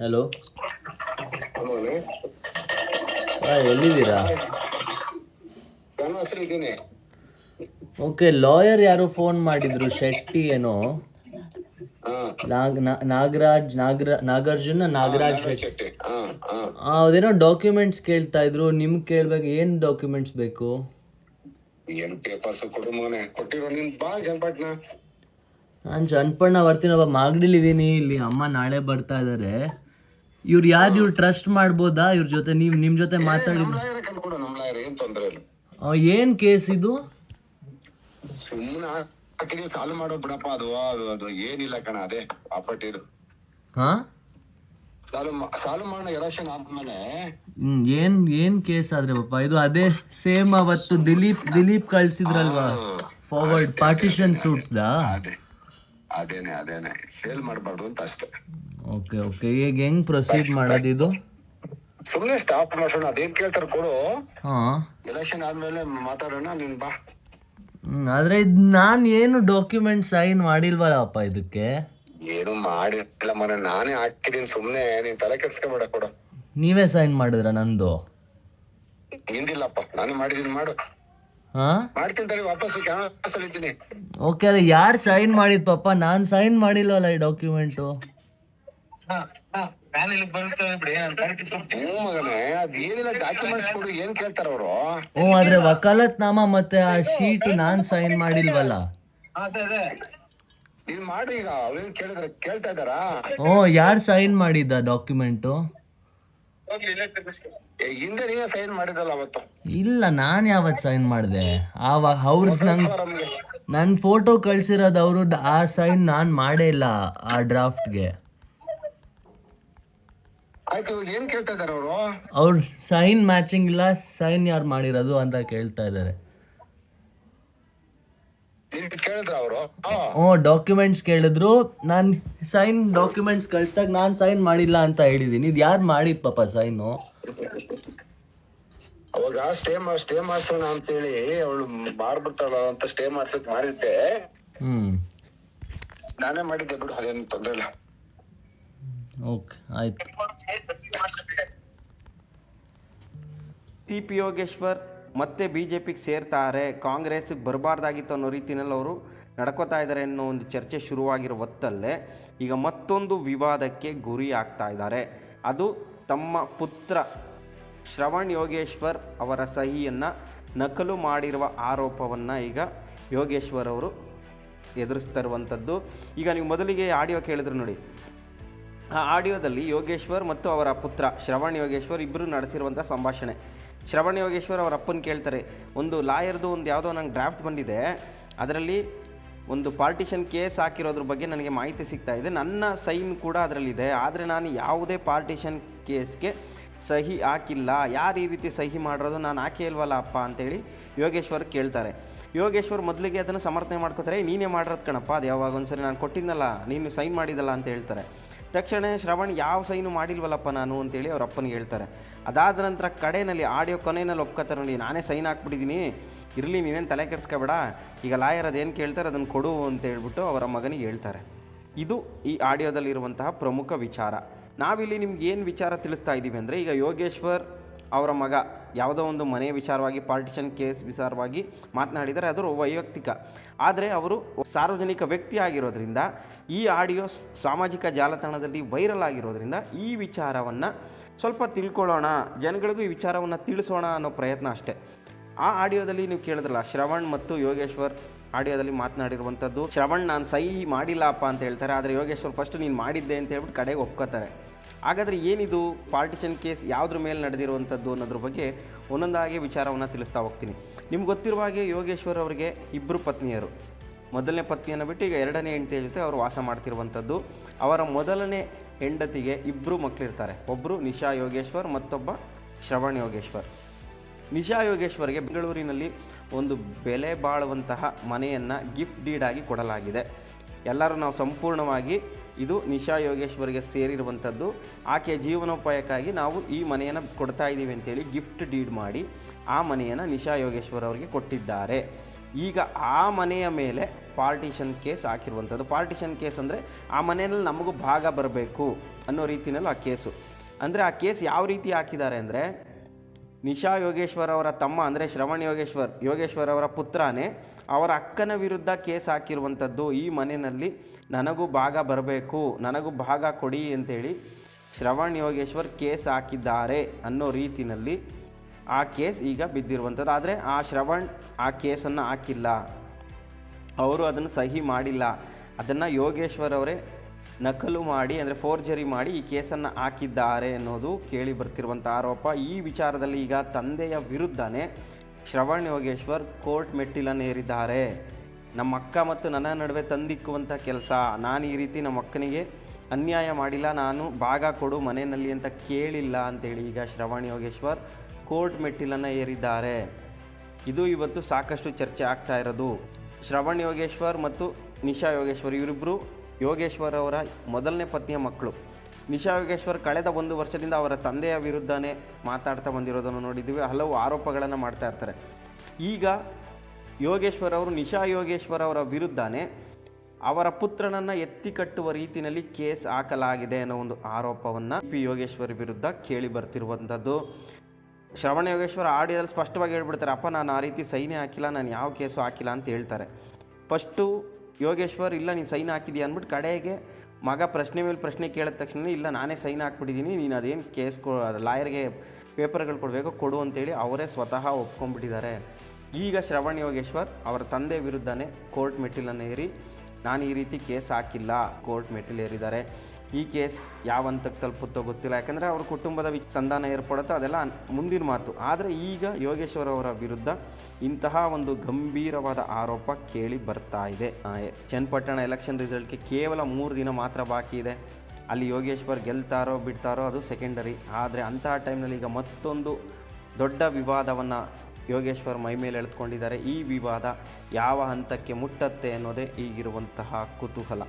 Hello ಎಲ್ಲಿದ್ದೀರಾ? Okay lawyer ಯಾರು phone ಮಾಡಿದ್ರು? ಶೆಟ್ಟಿ ಏನೋ? ನಾಗ್ ನಾಗರಾಜ್ ನಾಗರ ನಾಗಾರ್ಜುನ ನಾಗರಾಜ್ ಶೆಟ್ಟಿ. ಅದೇನೋ ಡಾಕ್ಯುಮೆಂಟ್ಸ್ ಕೇಳ್ತಾ ಇದ್ರು. ನಿಮ್ಗೆ ಕೇಳ್ಬೇಕು ಏನ್ ಡಾಕ್ಯುಮೆಂಟ್ಸ್ ಬೇಕು? ಏನ್ ಪೇಪರ್ಸ್ ಕೊಡು ಮಗನೆ ಕೊಟ್ಟಿರೋ ನಿನ್ ಬಾ ಜನಪಟ್ನ ನಾನು ಚನ್ನಪಣ್ಣ ಮಾಗಡಿಲಿ ಇದೀನಿ ಇಲ್ಲಿ ಅಮ್ಮ ನಾಳೆ ಬರ್ತಾ ಇದಾರೆ. ಇವ್ರು ಯಾರು ಇವ್ರು ಟ್ರಸ್ಟ್ ಮಾಡ್ಬೋದಾ? ಇವ್ರ ಜೊತೆ ನೀವ್ ನಿಮ್ ಜೊತೆ ಮಾತಾಡಿ ನಮ್ ಲಾಯರ್ ಲಾಯರ್ ಏನ್ ತೊಂದ್ರೆ ಇಲ್ಲ. ಆ, ಏನ್ ಕೇಸ್ ಇದು? ಸುಮ್ಮನೆ ಹಾಕಿದೀವಿ ಸಾಲು ಮಾಡೋ ಬಿಡಪ್ಪ ಅದು ಅದು ಅದು ಏನಿಲ್ಲ ಕಣ ಅದೇ ಪ್ರಾಪರ್ಟಿದು ಹಾ? ಸಾಲು ಸಾಲು ಮಾಡೋಣ ಎಲೆಕ್ಷನ್ ಆದ್ಮೇಲೆ. ಹ್ಮ್ ಏನ್ ಏನ್ ಕೇಸ್ ಆದ್ರೆ ಪಾಪ ಇದು ಅದೇ ಸೇಮ್ ಅವತ್ತು ದಿಲೀಪ್ ದಿಲೀಪ್ ಕಳ್ಸಿದ್ರಲ್ವಾ? ಫಾರ್ವರ್ಡ್ ಪಾರ್ಟಿಷನ್ ಸೂಟ್ದಾ ಅದೇ. ಅದೇನೆ ಅದೇನೆ. ಸೇಲ್ ಮಾಡ್ಬಾರ್ದು ಅಂತ ಅಷ್ಟೇ. ಓಕೆ ಓಕೆ ಈಗ ಹೆಂಗ್ ಪ್ರೊಸೀಡ್ ಮಾಡೋದು ಇದು? ಸುಮ್ನೆ ಸ್ಟಾಪ್ ಮಾಡೋಣ ಅದೇನ್ ಕೇಳ್ತಾರೆ ಕೊಡು. ಹಾ. ಎಲೆಕ್ಷನ್ ಆದ್ಮೇಲೆ ಮಾತಾಡೋಣ ನೀನ್ ಬಾ. ಹ್ಮ್ ಆದ್ರೆ ಇದ್ ನಾನ್ ಏನು ಡಾಕ್ಯುಮೆಂಟ್ ಸೈನ್ ಮಾಡಿಲ್ವಲ್ಲಪ್ಪ ಇದಕ್ಕೆ? ಏನು ಮಾಡಿಲ್ಲ ಮನೆ ನಾನೇ ಹಾಕಿದೀನಿ ಸುಮ್ನೆ. ನೀನ್ ತಲೆ ಕೆಡ್ಸ್ಕೊಬೇಡ ಕೊಡು. ನೀವೇ ಸೈನ್ ಮಾಡಿದ್ರ ನಂದು? ನಿಂದಿಲ್ಲಪ್ಪ. ನಾನು ಮಾಡಿದೀನಿ ಮಾಡು. ಓಕೆ ಅಲ್ಲ ಯಾರ್ ಸೈನ್ ಮಾಡಿದ್ ಪಾಪ? ನಾನ್ ಸೈನ್ ಮಾಡಿಲ್ವಲ್ಲ ಈ ಡಾಕ್ಯುಮೆಂಟ್ ಹ್ಞೂ ಮಗನೇ ವಕಾಲತ್ ಏನಿಲ್ಲ ಡಾಕ್ಯುಮೆಂಟ್ಸ್ ಕೊಡು ಏನ್ ಕೇಳ್ತಾರ ಅವರು? ಹ್ಞೂ ಆದ್ರೆ ವಕಾಲತ್ನಾಮ ಮತ್ತೆ ಆ ಶೀಟ್ ನಾನ್ ಸೈನ್ ಮಾಡಿಲ್ವಲ್ಲ? ಮಾಡಿ ಮಾಡು ಈಗ ಅವ್ರೇನ್ ಕೇಳಿದ್ರೆ ಕೇಳ್ತಾ ಇದಾರ ಹ್ಞೂ ಯಾರ್ ಸೈನ್ ಮಾಡಿದ್ದ ಡಾಕ್ಯುಮೆಂಟು ಹಿಂದೆ ನೀನೇ ಸೈನ್ ಮಾಡಿದಲ್ಲ ಅವತ್ತು. ಇಲ್ಲ ನಾನ್ ಯಾವತ್ ಸೈನ್ ಮಾಡಿದೆ? ಆವಾಗ ಅವ್ರದ್ ನಂಗ್. ನನ್ ಫೋಟೋ ಕಳ್ಸಿರೋದು ಅವರು ಆ ಸೈನ್ ನಾನ್ ಮಾಡೇ ಇಲ್ಲ ಆ ಡ್ರಾಫ್ಟ್ಗೆ ಆಯ್ತು ಏನ್ ಕೇಳ್ತಾ ಇದಾರೆ ಅವರು? ಅವ್ರ ಸೈನ್ ಮ್ಯಾಚಿಂಗ್ ಇಲ್ಲ ಸೈನ್ ಯಾರು ಮಾಡಿರೋದು ಅಂತ ಕೇಳ್ತಾ ಇದ್ದಾರೆ ನೀನ್ ಕೇಳಿದ್ರ ಅವರು. ಹ್ಞೂ ಡಾಕ್ಯುಮೆಂಟ್ಸ್ ಕೇಳಿದ್ರು. ನಾನ್ ಸೈನ್ ಡಾಕ್ಯುಮೆಂಟ್ಸ್ ಕಳ್ಸಿದಾಗ ನಾನ್ ಸೈನ್ ಮಾಡಿಲ್ಲ ಅಂತ ಹೇಳಿದೀನಿ. ಇದು ಯಾರು ಮಾಡಿದ್ ಪಾಪ ಸೈನು ಅವಾಗ ಸ್ಟೇ ಸ್ಟೇ ಮಾಡ್ಸೋಣ ಅಂತ ಹೇಳಿ ಅವಳು ಬಾರ್ ಬಿಡ್ತಾಳ ಅಂತ ಸ್ಟೇ ಮಾಡ್ಸಕ್ ಮಾಡಿದ್ದೆ. ಹ್ಮ್. ನಾನೇ ಮಾಡಿದ್ದೆ ಬಿಡು ಅದೇನು ತೊಂದ್ರೆ ಇಲ್ಲ. ಓಕೆ ಆಯ್ತು. ಸಿ ಪಿ ಯೋಗೇಶ್ವರ್ ಮತ್ತೆ ಬಿ ಜೆ ಪಿಗೆ ಸೇರ್ತಾರೆ ಕಾಂಗ್ರೆಸ್ಗೆ ಬರಬಾರ್ದಾಗಿತ್ತು ಅನ್ನೋ ರೀತಿಯಲ್ಲಿ ಅವರು ನಡ್ಕೋತಾ ಇದ್ದಾರೆ ಅನ್ನೋ ಒಂದು ಚರ್ಚೆ ಶುರುವಾಗಿರೋ ಹೊತ್ತಲ್ಲೇ ಈಗ ಮತ್ತೊಂದು ವಿವಾದಕ್ಕೆ ಗುರಿ ಆಗ್ತಾ ಇದ್ದಾರೆ. ಅದು ತಮ್ಮ ಪುತ್ರ ಶ್ರವಣ್ ಯೋಗೇಶ್ವರ್ ಅವರ ಸಹಿಯನ್ನು ನಕಲು ಮಾಡಿರುವ ಆರೋಪವನ್ನು ಈಗ ಯೋಗೇಶ್ವರ್ ಅವರು ಎದುರಿಸ್ತಾ ಇರುವಂಥದ್ದು ಈಗ ನೀವು ಮೊದಲಿಗೆ ಆಡಿಯೋ ಕೇಳಿದ್ರು ನೋಡಿ. ಆ ಆಡಿಯೋದಲ್ಲಿ ಯೋಗೇಶ್ವರ್ ಮತ್ತು ಅವರ ಪುತ್ರ ಶ್ರವಣ್ ಯೋಗೇಶ್ವರ್ ಇಬ್ಬರು ನಡೆಸಿರುವಂಥ ಸಂಭಾಷಣೆ. ಶ್ರವಣ್ ಯೋಗೇಶ್ವರ್ ಅವರ ಅಪ್ಪನ ಕೇಳ್ತಾರೆ, ಒಂದು ಲಾಯರ್ದು ಒಂದು ಯಾವುದೋ ನಂಗೆ ಡ್ರಾಫ್ಟ್ ಬಂದಿದೆ, ಅದರಲ್ಲಿ ಒಂದು ಪಾರ್ಟಿಷನ್ ಕೇಸ್ ಹಾಕಿರೋದ್ರ ಬಗ್ಗೆ ನನಗೆ ಮಾಹಿತಿ ಸಿಗ್ತಾ ಇದೆ. ನನ್ನ ಸೈನ್ ಕೂಡ ಅದರಲ್ಲಿದೆ, ಆದರೆ ನಾನು ಯಾವುದೇ ಪಾರ್ಟಿಷನ್ ಕೇಸ್ಗೆ ಸಹಿ ಹಾಕಿಲ್ಲ. ಯಾರು ಈ ರೀತಿ ಸಹಿ ಮಾಡಿರೋದು ನಾನು ಹಾಕಿ ಇಲ್ವಲ್ಲ ಅಪ್ಪ? ಅಂತೇಳಿ ಯೋಗೇಶ್ವರ್ ಕೇಳ್ತಾರೆ. ಯೋಗೇಶ್ವರ್ ಮೊದಲಿಗೆ ಅದನ್ನು ಸಮರ್ಥನೆ ಮಾಡ್ಕೋತಾರೆ ನೀನೇ ಮಾಡಿರೋದು ಕಣಪ್ಪ, ಅದು ಯಾವಾಗ ಒಂದ್ಸರಿ ನಾನು ಕೊಟ್ಟಿದ್ದಲ್ಲ ನೀನು ಸೈನ್ ಮಾಡಿದಲ್ಲ ಅಂತ ಹೇಳ್ತಾರೆ. ತಕ್ಷಣ ಶ್ರವಣ್ ಯಾವ ಸೈನು ಮಾಡಿಲ್ವಲ್ಲಪ್ಪ ನಾನು ಅಂತೇಳಿ ಅವ್ರ ಅಪ್ಪನಿಗೆ ಹೇಳ್ತಾರೆ. ಅದಾದ ನಂತರ ಕಡೆಯಲ್ಲಿ ಆಡಿಯೋ ಕೊನೆಯಲ್ಲಿ ಒಪ್ಕೋತಾರೆ ನೋಡಿ, ನಾನೇ ಸೈನ್ ಹಾಕ್ಬಿಟ್ಟಿದ್ದೀನಿ. ಇರಲಿ, ನೀವೇನು ತಲೆ ಕೆಡಿಸ್ಕೋಬೇಡ. ಈಗ ಲಾಯರ್ ಅದೇನು ಕೇಳ್ತಾರೆ, ಅದನ್ನು ಕೊಡು ಅಂತ ಹೇಳ್ಬಿಟ್ಟು ಅವರ ಮಗನಿಗೆ ಹೇಳ್ತಾರೆ. ಇದು ಈ ಆಡಿಯೋದಲ್ಲಿರುವಂತಹ ಪ್ರಮುಖ ವಿಚಾರ. ನಾವಿಲ್ಲಿ ನಿಮ್ಗೆ ಏನು ವಿಚಾರ ತಿಳಿಸ್ತಾ ಇದ್ದೀವಿ ಅಂದರೆ, ಈಗ ಯೋಗೇಶ್ವರ್ ಅವರ ಮಗ ಯಾವುದೋ ಒಂದು ಮನೆಯ ವಿಚಾರವಾಗಿ ಪಾರ್ಟಿಷನ್ ಕೇಸ್ ವಿಚಾರವಾಗಿ ಮಾತನಾಡಿದರೆ ಅದು ವೈಯಕ್ತಿಕ. ಆದರೆ ಅವರು ಸಾರ್ವಜನಿಕ ವ್ಯಕ್ತಿ ಆಗಿರೋದ್ರಿಂದ, ಈ ಆಡಿಯೋ ಸಾಮಾಜಿಕ ಜಾಲತಾಣದಲ್ಲಿ ವೈರಲ್ ಆಗಿರೋದ್ರಿಂದ ಈ ವಿಚಾರವನ್ನು ಸ್ವಲ್ಪ ತಿಳ್ಕೊಳ್ಳೋಣ, ಜನಗಳಿಗೂ ಈ ವಿಚಾರವನ್ನು ತಿಳಿಸೋಣ ಅನ್ನೋ ಪ್ರಯತ್ನ ಅಷ್ಟೇ. ಆ ಆಡಿಯೋದಲ್ಲಿ ನೀವು ಕೇಳಿದ್ರಲ್ಲ, ಶ್ರವಣ್ ಮತ್ತು ಯೋಗೇಶ್ವರ್ ಆಡಿಯೋದಲ್ಲಿ ಮಾತನಾಡಿರುವಂಥದ್ದು. ಶ್ರವಣ್ ನಾನು ಸಹಿ ಮಾಡಿಲ್ಲಪ್ಪ ಅಂತ ಹೇಳ್ತಾರೆ, ಆದರೆ ಯೋಗೇಶ್ವರ್ ಫಸ್ಟ್ ನೀನು ಮಾಡಿದ್ದೆ ಅಂತ ಹೇಳ್ಬಿಟ್ಟು ಕಡೆಗೆ ಒಪ್ಕೋತಾರೆ. ಹಾಗಾದರೆ ಏನಿದು ಪಾರ್ಟಿಷನ್ ಕೇಸ್ ಯಾವುದ್ರ ಮೇಲೆ ನಡೆದಿರುವಂಥದ್ದು ಅನ್ನೋದ್ರ ಬಗ್ಗೆ ಒಂದೊಂದಾಗಿ ವಿಚಾರವನ್ನು ತಿಳಿಸ್ತಾ ಹೋಗ್ತೀನಿ. ನಿಮ್ಗೆ ಗೊತ್ತಿರುವ ಹಾಗೆ ಯೋಗೇಶ್ವರ್ ಅವರಿಗೆ ಇಬ್ಬರು ಪತ್ನಿಯರು. ಮೊದಲನೇ ಪತ್ನಿಯನ್ನು ಬಿಟ್ಟು ಈಗ ಎರಡನೇ ಹೆಂಡತಿಯ ಜೊತೆ ಅವರು ವಾಸ ಮಾಡ್ತಿರುವಂಥದ್ದು. ಅವರ ಮೊದಲನೇ ಹೆಂಡತಿಗೆ ಇಬ್ಬರು ಮಕ್ಕಳಿರ್ತಾರೆ ಒಬ್ಬರು ನಿಶಾ ಯೋಗೇಶ್ವರ್, ಮತ್ತೊಬ್ಬ ಶ್ರವಣ್ ಯೋಗೇಶ್ವರ್. ನಿಶಾ ಯೋಗೇಶ್ವರ್ಗೆ ಬೆಂಗಳೂರಿನಲ್ಲಿ ಒಂದು ಬೆಲೆ ಬಾಳುವಂತಹ ಮನೆಯನ್ನು ಗಿಫ್ಟ್ ಡೀಡಾಗಿ ಕೊಡಲಾಗಿದೆ. ಎಲ್ಲರೂ ನಾವು ಸಂಪೂರ್ಣವಾಗಿ ಇದು ನಿಶಾ ಯೋಗೇಶ್ವರ್ಗೆ ಸೇರಿರುವಂಥದ್ದು. ಆಕೆಯ ಜೀವನೋಪಾಯಕ್ಕಾಗಿ ನಾವು ಈ ಮನೆಯನ್ನು ಕೊಡ್ತಾ ಇದ್ದೀವಿ ಅಂತೇಳಿ ಗಿಫ್ಟ್ ಡೀಡ್ ಮಾಡಿ ಆ ಮನೆಯನ್ನು ನಿಶಾ ಯೋಗೇಶ್ವರ್ ಅವರಿಗೆ ಕೊಟ್ಟಿದ್ದಾರೆ. ಈಗ ಆ ಮನೆಯ ಮೇಲೆ ಪಾರ್ಟಿಷನ್ ಕೇಸ್ ಹಾಕಿರುವಂಥದ್ದು. ಪಾರ್ಟಿಷನ್ ಕೇಸ್ ಅಂದರೆ ಆ ಮನೆಯಲ್ಲಿ ನಮಗೂ ಭಾಗ ಬರಬೇಕು ಅನ್ನೋ ರೀತಿಯಲ್ಲಿ ಆ ಕೇಸು. ಅಂದರೆ ಆ ಕೇಸ್ ಯಾವ ರೀತಿ ಹಾಕಿದ್ದಾರೆ ಅಂದರೆ ನಿಶಾ ಯೋಗೇಶ್ವರ್ ಅವರ ತಮ್ಮ ಅಂದರೆ ಶ್ರವಣ್ ಯೋಗೇಶ್ವರ್ ಯೋಗೇಶ್ವರ್ ಅವರ ಪುತ್ರನೇ, ಅವರ ಅಕ್ಕನ ವಿರುದ್ಧ ಕೇಸ್ ಹಾಕಿರುವಂಥದ್ದು ಈ ಮನೆಯಲ್ಲಿ ನನಗೂ ಭಾಗ ಬರಬೇಕು, ನನಗೂ ಭಾಗ ಕೊಡಿ ಅಂತೇಳಿ ಶ್ರವಣ್ ಯೋಗೇಶ್ವರ್ ಕೇಸ್ ಹಾಕಿದ್ದಾರೆ ಅನ್ನೋ ರೀತಿಯಲ್ಲಿ ಆ ಕೇಸ್ ಈಗ ಬಿದ್ದಿರುವಂಥದ್ದು. ಆದರೆ ಆ ಶ್ರವಣ್ ಆ ಕೇಸನ್ನು ಹಾಕಿಲ್ಲ. ಅವರು ಅದನ್ನು ಸಹಿ ಮಾಡಿಲ್ಲ. ಅದನ್ನು ಯೋಗೇಶ್ವರ್ ಅವರೇ ನಕಲು ಮಾಡಿ, ಅಂದರೆ ಫೋರ್ಜರಿ ಮಾಡಿ ಈ ಕೇಸನ್ನು ಹಾಕಿದ್ದಾರೆ ಅನ್ನೋದು ಕೇಳಿ ಬರ್ತಿರುವಂಥ ಆರೋಪ. ಈ ವಿಚಾರದಲ್ಲಿ ಈಗ ತಂದೆಯ ವಿರುದ್ಧನೇ ಶ್ರವಣ್ ಯೋಗೇಶ್ವರ್ ಕೋರ್ಟ್ ಮೆಟ್ಟಿಲನ್ನು ಏರಿದ್ದಾರೆ. ನಮ್ಮ ಅಕ್ಕ ಮತ್ತು ನನ್ನ ನಡುವೆ ತಂದಿಕ್ಕುವಂಥ ಕೆಲಸ. ನಾನು ಈ ರೀತಿ ನಮ್ಮ ಅಕ್ಕನಿಗೆ ಅನ್ಯಾಯ ಮಾಡಿಲ್ಲ, ನಾನು ಭಾಗ ಕೊಡು ಮನೆಯಲ್ಲಿ ಅಂತ ಕೇಳಿಲ್ಲ ಅಂತೇಳಿ ಈಗ ಶ್ರವಣ್ ಯೋಗೇಶ್ವರ್ ಕೋರ್ಟ್ ಮೆಟ್ಟಿಲನ್ನು ಏರಿದ್ದಾರೆ. ಇದು ಇವತ್ತು ಸಾಕಷ್ಟು ಚರ್ಚೆ ಆಗ್ತಾ ಇರೋದು. ಶ್ರವಣ್ ಯೋಗೇಶ್ವರ್ ಮತ್ತು ನಿಶಾ ಯೋಗೇಶ್ವರ್ ಇವರಿಬ್ಬರು ಯೋಗೇಶ್ವರ್ ಅವರ ಮೊದಲನೇ ಪತ್ನಿಯ ಮಕ್ಕಳು. ನಿಶಾ ಯೋಗೇಶ್ವರ್ ಕಳೆದ ಒಂದು ವರ್ಷದಿಂದ ಅವರ ತಂದೆಯ ವಿರುದ್ಧನೇ ಮಾತಾಡ್ತಾ ಬಂದಿರೋದನ್ನು ನೋಡಿದ್ದೀವಿ. ಹಲವು ಆರೋಪಗಳನ್ನು ಮಾಡ್ತಾ ಇರ್ತಾರೆ. ಈಗ ಯೋಗೇಶ್ವರ್ ಅವರು ನಿಶಾ ಯೋಗೇಶ್ವರ್ ಅವರ ವಿರುದ್ಧನೇ ಅವರ ಪುತ್ರನನ್ನು ಎತ್ತಿ ಕಟ್ಟುವ ರೀತಿಯಲ್ಲಿ ಕೇಸ್ ಹಾಕಲಾಗಿದೆ ಅನ್ನೋ ಒಂದು ಆರೋಪವನ್ನು ಪಿ ಯೋಗೇಶ್ವರ್ ವಿರುದ್ಧ ಕೇಳಿ ಬರ್ತಿರುವಂಥದ್ದು. ಶ್ರವಣ ಯೋಗೇಶ್ವರ ಆಡಿಯೋದಲ್ಲಿ ಸ್ಪಷ್ಟವಾಗಿ ಹೇಳ್ಬಿಡ್ತಾರೆ, ಅಪ್ಪ, ನಾನು ಆ ರೀತಿ ಸೈನೇ ಹಾಕಿಲ್ಲ, ನಾನು ಯಾವ ಕೇಸು ಹಾಕಿಲ್ಲ ಅಂತ ಹೇಳ್ತಾರೆ. ಫಸ್ಟು ಯೋಗೇಶ್ವರ್, ಇಲ್ಲ, ನೀನು ಸೈನ್ ಹಾಕಿದ್ಯಾ? ಅಂದ್ಬಿಟ್ಟು ಕಡೆಗೆ ಮಗ ಪ್ರಶ್ನೆ ಮೇಲೆ ಪ್ರಶ್ನೆ ಕೇಳಿದ ತಕ್ಷಣ ಇಲ್ಲ, ನಾನೇ ಸೈನ್ ಹಾಕ್ಬಿಟ್ಟಿದ್ದೀನಿ ನೀನು ಅದೇನು ಕೇಸ್ ಕೊ ಲಾಯರ್ಗೆ ಪೇಪರ್ಗಳು ಕೊಡಬೇಕು ಕೊಡು ಅಂತೇಳಿ ಅವರೇ ಸ್ವತಃ ಒಪ್ಕೊಂಡ್ಬಿಟ್ಟಿದ್ದಾರೆ. ಈಗ ಶ್ರವಣ್ ಯೋಗೇಶ್ವರ್ ಅವರ ತಂದೆ ವಿರುದ್ಧನೇ ಕೋರ್ಟ್ ಮೆಟ್ಟಿಲನ್ನು ಏರಿ, ನಾನು ಈ ರೀತಿ ಕೇಸ್ ಹಾಕಿಲ್ಲ, ಕೋರ್ಟ್ ಮೆಟ್ಟಿಲು ಏರಿದ್ದಾರೆ ಈ ಕೇಸ್ ಯಾವ ಹಂತಕ್ಕೆ ತಲುಪುತ್ತೋ ಗೊತ್ತಿಲ್ಲ. ಯಾಕಂದರೆ ಅವ್ರ ಕುಟುಂಬದ ಸಂಧಾನ ಏರ್ಪಡುತ್ತೋ ಅದೆಲ್ಲ ಮುಂದಿನ ಮಾತು. ಆದರೆ ಈಗ ಯೋಗೇಶ್ವರ್ ಅವರ ವಿರುದ್ಧ ಇಂತಹ ಒಂದು ಗಂಭೀರವಾದ ಆರೋಪ ಕೇಳಿ ಬರ್ತಾ ಇದೆ. ಚನ್ನಪಟ್ಟಣ ಎಲೆಕ್ಷನ್ ರಿಸಲ್ಟ್ಗೆ ಕೇವಲ ಮೂರು ದಿನ ಮಾತ್ರ ಬಾಕಿ ಇದೆ. ಅಲ್ಲಿ ಯೋಗೇಶ್ವರ್ ಗೆಲ್ತಾರೋ ಬಿಡ್ತಾರೋ ಅದು ಸೆಕೆಂಡರಿ ಆದರೆ ಅಂತಹ ಟೈಮ್ನಲ್ಲಿ ಈಗ ಮತ್ತೊಂದು ದೊಡ್ಡ ವಿವಾದವನ್ನು ಯೋಗೇಶ್ವರ್ ಮೈ ಮೇಲೆ ಎಳೆದುಕೊಂಡಿದ್ದಾರೆ ಈ ವಿವಾದ ಯಾವ ಹಂತಕ್ಕೆ ಮುಟ್ಟತ್ತೆ ಅನ್ನೋದೇ ಈಗಿರುವಂತಹ ಕುತೂಹಲ.